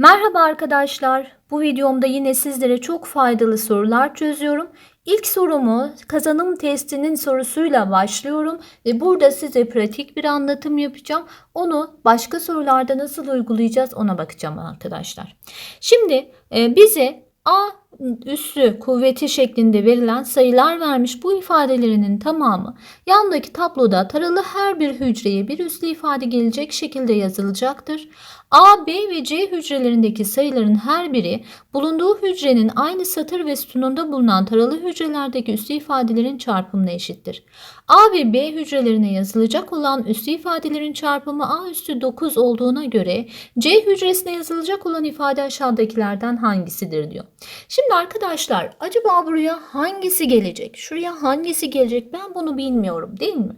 Merhaba arkadaşlar. Bu videomda yine sizlere çok faydalı sorular çözüyorum. İlk sorumu kazanım testinin sorusuyla başlıyorum ve burada size pratik bir anlatım yapacağım. Onu başka sorularda nasıl uygulayacağız ona bakacağım arkadaşlar. Şimdi e, bize A üssü kuvveti şeklinde verilen sayılar vermiş bu ifadelerinin tamamı yandaki tabloda taralı her bir hücreye bir üslü ifade gelecek şekilde yazılacaktır. A, B ve C hücrelerindeki sayıların her biri bulunduğu hücrenin aynı satır ve sütununda bulunan taralı hücrelerdeki üslü ifadelerin çarpımına eşittir. A ve B hücrelerine yazılacak olan üslü ifadelerin çarpımı A üssü 9 olduğuna göre C hücresine yazılacak olan ifade aşağıdakilerden hangisidir diyor. Şimdi arkadaşlar acaba buraya hangisi gelecek? Şuraya hangisi gelecek? Ben bunu bilmiyorum değil mi?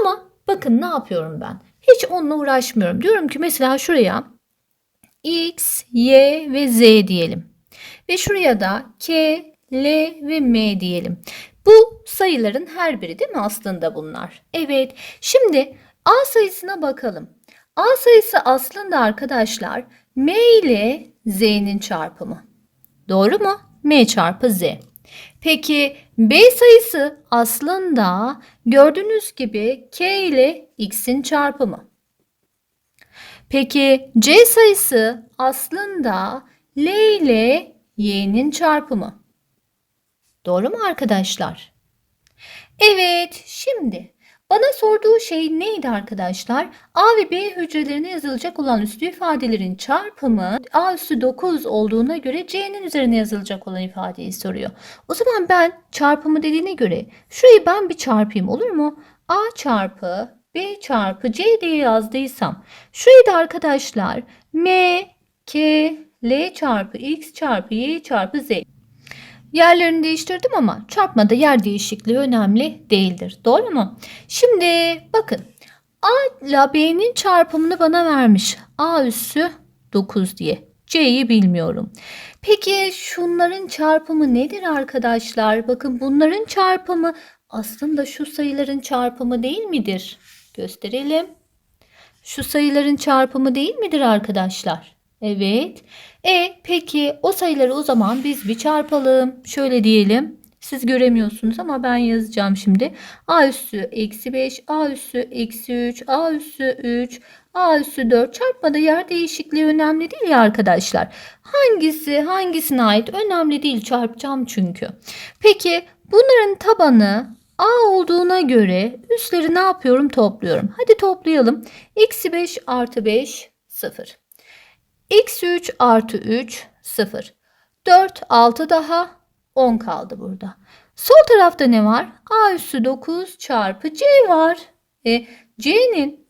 Ama bakın ne yapıyorum ben? Hiç onunla uğraşmıyorum. Diyorum ki mesela şuraya X, Y ve Z diyelim. Ve şuraya da K, L ve M diyelim. Bu sayıların her biri değil mi aslında bunlar? Evet. Şimdi A sayısına bakalım. A sayısı aslında arkadaşlar M ile Z'nin çarpımı. Doğru mu? M çarpı Z. Peki B sayısı aslında gördüğünüz gibi K ile X'in çarpımı. Peki C sayısı aslında L ile Y'nin çarpımı. Doğru mu arkadaşlar? Evet, şimdi bana sorduğu şey neydi arkadaşlar? A ve B hücrelerine yazılacak olan üslü ifadelerin çarpımı A üssü 9 olduğuna göre C'nin üzerine yazılacak olan ifadeyi soruyor. O zaman ben çarpımı dediğine göre şurayı ben bir çarpayım olur mu? A çarpı B çarpı C diye yazdıysam şurayı da arkadaşlar M, K, L çarpı X çarpı Y çarpı Z Yerlerini değiştirdim ama çarpmada yer değişikliği önemli değildir. Doğru mu? Şimdi bakın A ile B'nin çarpımını bana vermiş. A üssü 9 diye. C'yi bilmiyorum. Peki şunların çarpımı nedir arkadaşlar? Bakın bunların çarpımı aslında şu sayıların çarpımı değil midir? Gösterelim. Şu sayıların çarpımı değil midir arkadaşlar? Evet. E peki o sayıları o zaman biz bir çarpalım. Şöyle diyelim. Siz göremiyorsunuz ama ben yazacağım şimdi. A üssü eksi 5, A üssü eksi 3, A üssü 3, A üssü 4 çarpmada yer değişikliği önemli değil ya arkadaşlar. Hangisi hangisine ait önemli değil çarpacağım çünkü. Peki bunların tabanı A olduğuna göre üsleri ne yapıyorum topluyorum. Hadi toplayalım. Eksi 5 artı 5 0. Eksi 3 artı 3 0. 4 6 daha 10 kaldı burada. Sol tarafta ne var? A üssü 9 çarpı C var. E, C'nin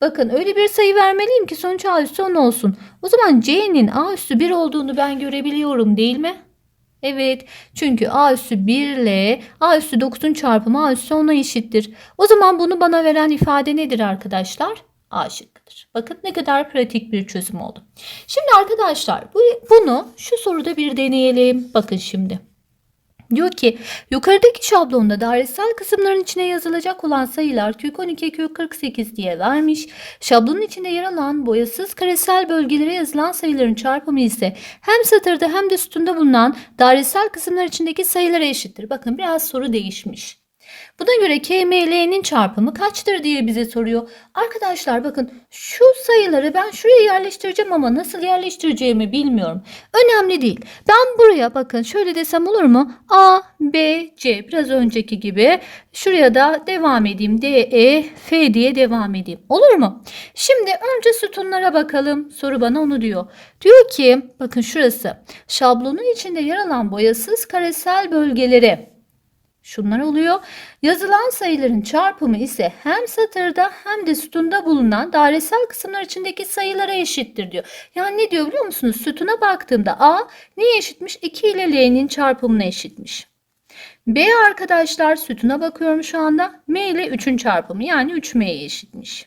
bakın öyle bir sayı vermeliyim ki sonuç A üssü 10 olsun. O zaman C'nin A üssü 1 olduğunu ben görebiliyorum değil mi? Evet çünkü A üssü 1 ile A üssü 9'un çarpımı A üssü 10'a eşittir. O zaman bunu bana veren ifade nedir arkadaşlar? A şıkkıdır. Bakın ne kadar pratik bir çözüm oldu. Şimdi arkadaşlar bu, bunu şu soruda bir deneyelim. Bakın şimdi. Diyor ki yukarıdaki şablonda dairesel kısımların içine yazılacak olan sayılar kök 12 kök 48 diye vermiş. Şablonun içinde yer alan boyasız karesel bölgelere yazılan sayıların çarpımı ise hem satırda hem de sütunda bulunan dairesel kısımlar içindeki sayılara eşittir. Bakın biraz soru değişmiş. Buna göre KML'nin çarpımı kaçtır diye bize soruyor. Arkadaşlar bakın şu sayıları ben şuraya yerleştireceğim ama nasıl yerleştireceğimi bilmiyorum. Önemli değil. Ben buraya bakın şöyle desem olur mu? A, B, C biraz önceki gibi. Şuraya da devam edeyim. D, E, F diye devam edeyim. Olur mu? Şimdi önce sütunlara bakalım. Soru bana onu diyor. Diyor ki bakın şurası. Şablonun içinde yer alan boyasız karesel bölgelere Şunlar oluyor. Yazılan sayıların çarpımı ise hem satırda hem de sütunda bulunan dairesel kısımlar içindeki sayılara eşittir diyor. Yani ne diyor biliyor musunuz? Sütuna baktığımda A neye eşitmiş? 2 ile L'nin çarpımına eşitmiş. B arkadaşlar sütuna bakıyorum şu anda. M ile 3'ün çarpımı yani 3M'ye eşitmiş.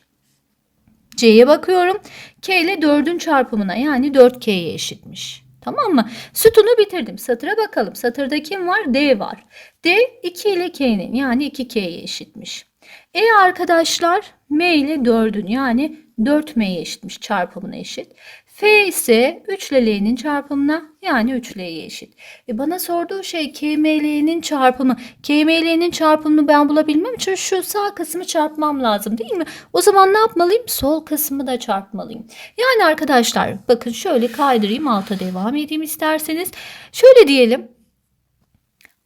C'ye bakıyorum. K ile 4'ün çarpımına yani 4K'ye eşitmiş. Tamam mı? Sütunu bitirdim. Satıra bakalım. Satırda kim var? D var. D 2 ile K'nin yani 2K'ye eşitmiş. E arkadaşlar M ile 4'ün yani 4M'ye eşitmiş çarpımına eşit. F ise 3 ile L'nin çarpımına yani 3 L'ye eşit. E bana sorduğu şey KML'nin çarpımı. KML'nin çarpımını ben bulabilmem için şu sağ kısmı çarpmam lazım değil mi? O zaman ne yapmalıyım? Sol kısmı da çarpmalıyım. Yani arkadaşlar bakın şöyle kaydırayım alta devam edeyim isterseniz. Şöyle diyelim.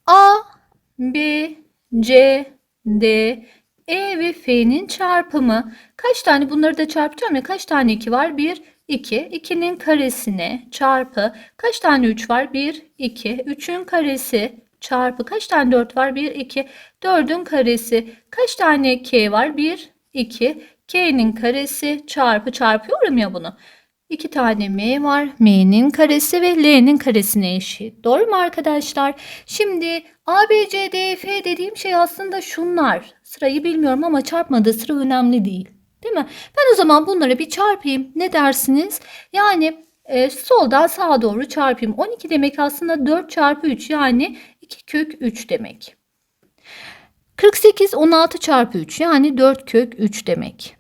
A, B, C, D, E ve F'nin çarpımı. Kaç tane bunları da çarpacağım ya kaç tane 2 var? 1, 2. 2'nin karesine çarpı kaç tane 3 var? 1, 2. 3'ün karesi çarpı kaç tane 4 var? 1, 2. 4'ün karesi kaç tane K var? 1, 2. K'nin karesi çarpı çarpıyorum ya bunu. 2 tane M var. M'nin karesi ve L'nin karesine eşit. Doğru mu arkadaşlar? Şimdi A, B, C, D, F dediğim şey aslında şunlar. Sırayı bilmiyorum ama çarpmadığı sıra önemli değil. Değil mi? Ben o zaman bunları bir çarpayım. Ne dersiniz? Yani e, soldan sağa doğru çarpayım. 12 demek aslında 4 çarpı 3 yani 2 kök 3 demek. 48 16 çarpı 3 yani 4 kök 3 demek.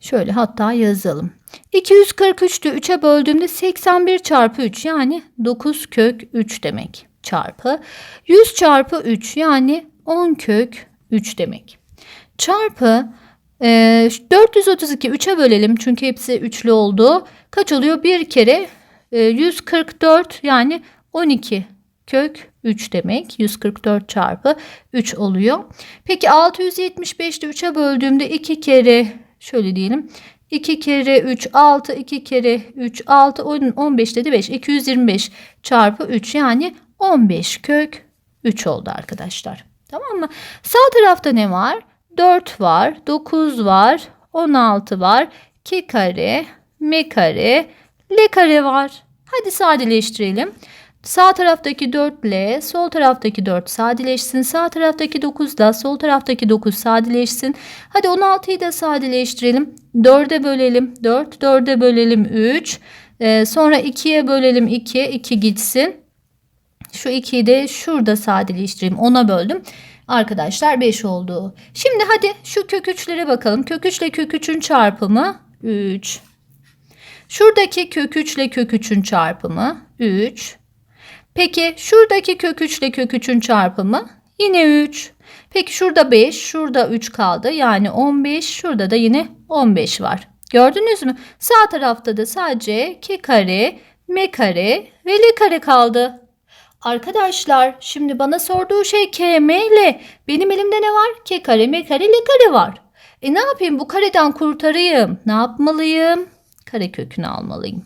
Şöyle hatta yazalım. 243'tü 3'e böldüğümde 81 çarpı 3 yani 9 kök 3 demek. Çarpı 100 çarpı 3 yani 10 kök 3 demek. Çarpı e, 432 3'e bölelim çünkü hepsi üçlü oldu. Kaç oluyor? Bir kere e, 144 yani 12 kök 3 demek. 144 çarpı 3 oluyor. Peki 675'te 3'e böldüğümde 2 kere şöyle diyelim. 2 kere 3 6 2 kere 3 6 15 dedi 5 225 çarpı 3 yani 15 kök 3 oldu arkadaşlar. Tamam mı? Sağ tarafta ne var? 4 var, 9 var, 16 var, 2 kare, m kare, l kare var. Hadi sadeleştirelim. Sağ taraftaki 4 ile sol taraftaki 4 sadeleşsin. Sağ taraftaki 9 ile sol taraftaki 9 sadeleşsin. Hadi 16'yı da sadeleştirelim. 4'e bölelim 4, 4'e bölelim 3. Ee, sonra 2'ye bölelim 2, 2 gitsin. Şu 2'yi de şurada sadeleştireyim. 10'a böldüm. Arkadaşlar 5 oldu. Şimdi hadi şu kök 3'lere bakalım. Kök 3 ile kök 3'ün çarpımı 3. Şuradaki kök 3 ile kök 3'ün çarpımı 3. Peki şuradaki kök 3 ile kök 3'ün çarpımı yine 3. Peki şurada 5, şurada 3 kaldı. Yani 15, şurada da yine 15 var. Gördünüz mü? Sağ tarafta da sadece k kare, m kare ve l kare kaldı. Arkadaşlar şimdi bana sorduğu şey k, m, l. Benim elimde ne var? K kare, m kare, l kare var. E ne yapayım bu kareden kurtarayım? Ne yapmalıyım? Kare kökünü almalıyım.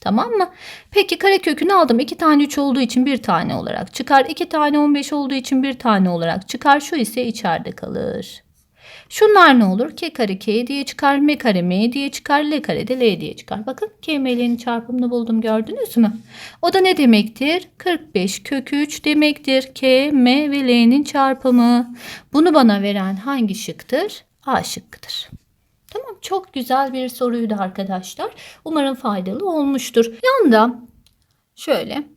Tamam mı? Peki kare kökünü aldım. 2 tane 3 olduğu için bir tane olarak çıkar. 2 tane 15 olduğu için bir tane olarak çıkar. Şu ise içeride kalır. Şunlar ne olur? K kare K diye çıkar. M kare M diye çıkar. L kare de L diye çıkar. Bakın K M L'nin çarpımını buldum gördünüz mü? O da ne demektir? 45 kök 3 demektir. K, M ve L'nin çarpımı. Bunu bana veren hangi şıktır? A şıkkıdır. Tamam çok güzel bir soruydu arkadaşlar. Umarım faydalı olmuştur. Yanda şöyle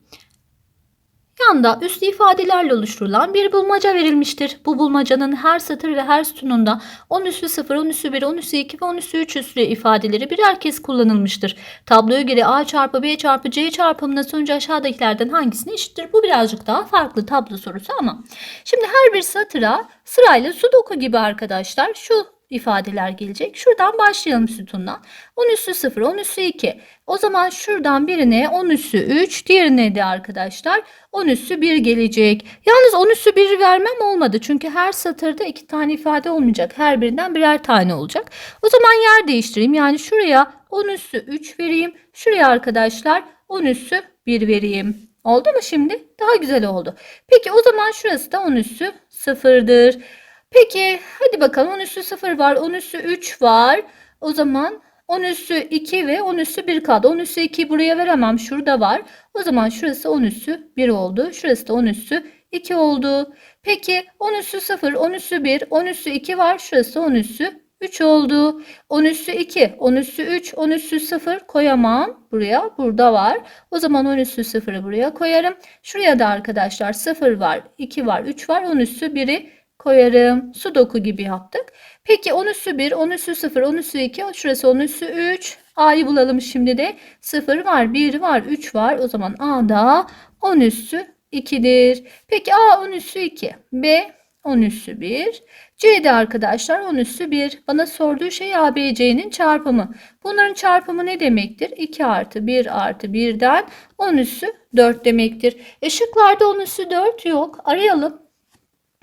Yanda üslü ifadelerle oluşturulan bir bulmaca verilmiştir. Bu bulmacanın her satır ve her sütununda 10 üslü 0, 10 üslü 1, 10 üslü 2 ve 10 üslü 3 üslü ifadeleri birer kez kullanılmıştır. Tabloya göre A çarpı B çarpı C çarpımının sonucu aşağıdakilerden hangisine eşittir? Bu birazcık daha farklı tablo sorusu ama. Şimdi her bir satıra sırayla sudoku gibi arkadaşlar şu ifadeler gelecek. Şuradan başlayalım sütundan. 10 üssü 0, 10 üssü 2. O zaman şuradan birine 10 üssü 3, diğerine de arkadaşlar 10 üssü 1 gelecek. Yalnız 10 üssü 1 vermem olmadı. Çünkü her satırda iki tane ifade olmayacak. Her birinden birer tane olacak. O zaman yer değiştireyim. Yani şuraya 10 üssü 3 vereyim. Şuraya arkadaşlar 10 üssü 1 vereyim. Oldu mu şimdi? Daha güzel oldu. Peki o zaman şurası da 10 üssü 0'dır. Peki hadi bakalım 10 üssü 0 var. 10 üssü 3 var. O zaman 10 üssü 2 ve 10 üssü 1 kaldı. 10 üssü 2 buraya veremem. Şurada var. O zaman şurası 10 üssü 1 oldu. Şurası da 10 üssü 2 oldu. Peki 10 üssü 0, 10 üssü 1, 10 üssü 2 var. Şurası 10 üssü 3 oldu. 10 üssü 2, 10 üssü 3, 10 üssü 0 koyamam. Buraya, burada var. O zaman 10 üssü 0'ı buraya koyarım. Şuraya da arkadaşlar 0 var, 2 var, 3 var. 10 üssü 1'i koyarım. Sudoku gibi yaptık. Peki 10 üssü 1, 10 üssü 0, 10 üssü 2, şurası 10 üssü 3. A'yı bulalım şimdi de. 0 var, 1 var, 3 var. O zaman A da 10 üssü 2'dir. Peki A 10 üssü 2, B 10 üssü 1. C'de arkadaşlar 10 üssü 1. Bana sorduğu şey A, B, C'nin çarpımı. Bunların çarpımı ne demektir? 2 artı 1 artı 1'den 10 üssü 4 demektir. E şıklarda 10 üssü 4 yok. Arayalım.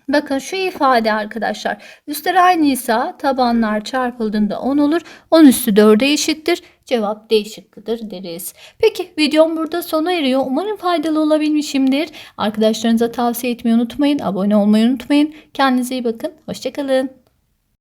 Bakın şu ifade arkadaşlar. Üstler aynıysa tabanlar çarpıldığında 10 olur. 10 üstü 4'e eşittir. Cevap D şıkkıdır deriz. Peki videom burada sona eriyor. Umarım faydalı olabilmişimdir. Arkadaşlarınıza tavsiye etmeyi unutmayın. Abone olmayı unutmayın. Kendinize iyi bakın. Hoşçakalın.